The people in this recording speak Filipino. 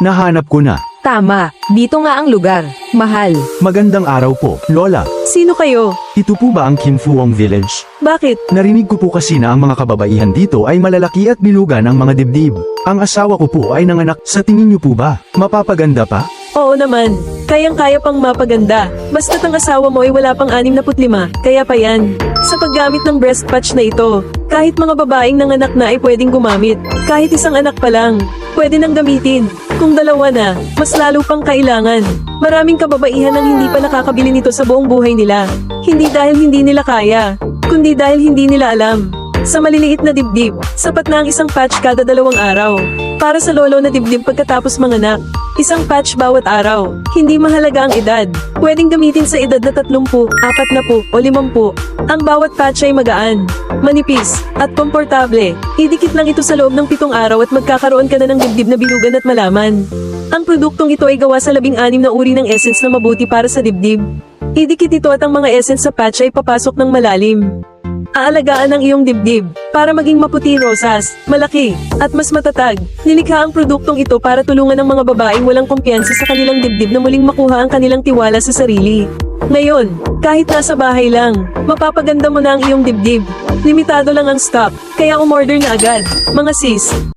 Nahanap ko na. Tama, dito nga ang lugar. Mahal. Magandang araw po, Lola. Sino kayo? Ito po ba ang Kim Fuong Village? Bakit? Narinig ko po kasi na ang mga kababaihan dito ay malalaki at bilugan ang mga dibdib. Ang asawa ko po ay nanganak. Sa tingin niyo po ba? Mapapaganda pa? Oo naman. Kayang-kaya pang mapaganda. Basta't ang asawa mo ay wala pang 65, kaya pa yan. Sa paggamit ng breast patch na ito, kahit mga babaeng nanganak na ay pwedeng gumamit. Kahit isang anak pa lang, pwede nang gamitin. Kung dalawa na, mas lalo pang kailangan. Maraming kababaihan ang hindi pa nakakabili nito sa buong buhay nila. Hindi dahil hindi nila kaya, kundi dahil hindi nila alam. Sa maliliit na dibdib, sapat na ang isang patch kada dalawang araw. Para sa lolo na dibdib pagkatapos manganak, isang patch bawat araw. Hindi mahalaga ang edad. Pwedeng gamitin sa edad na 30, 40 o 50. Ang bawat patch ay magaan, manipis, at komportable. Idikit lang ito sa loob ng pitong araw at magkakaroon ka na ng dibdib na bilugan at malaman. Ang produktong ito ay gawa sa labing anim na uri ng essence na mabuti para sa dibdib. Idikit ito at ang mga essence sa patch ay papasok ng malalim. Aalagaan ang iyong dibdib para maging maputi rosas, malaki, at mas matatag. Nilikha ang produktong ito para tulungan ang mga babaeng walang kumpiyansa sa kanilang dibdib na muling makuha ang kanilang tiwala sa sarili. Ngayon, kahit nasa bahay lang, mapapaganda mo na ang iyong dibdib. Limitado lang ang stock, kaya umorder na agad. Mga sis,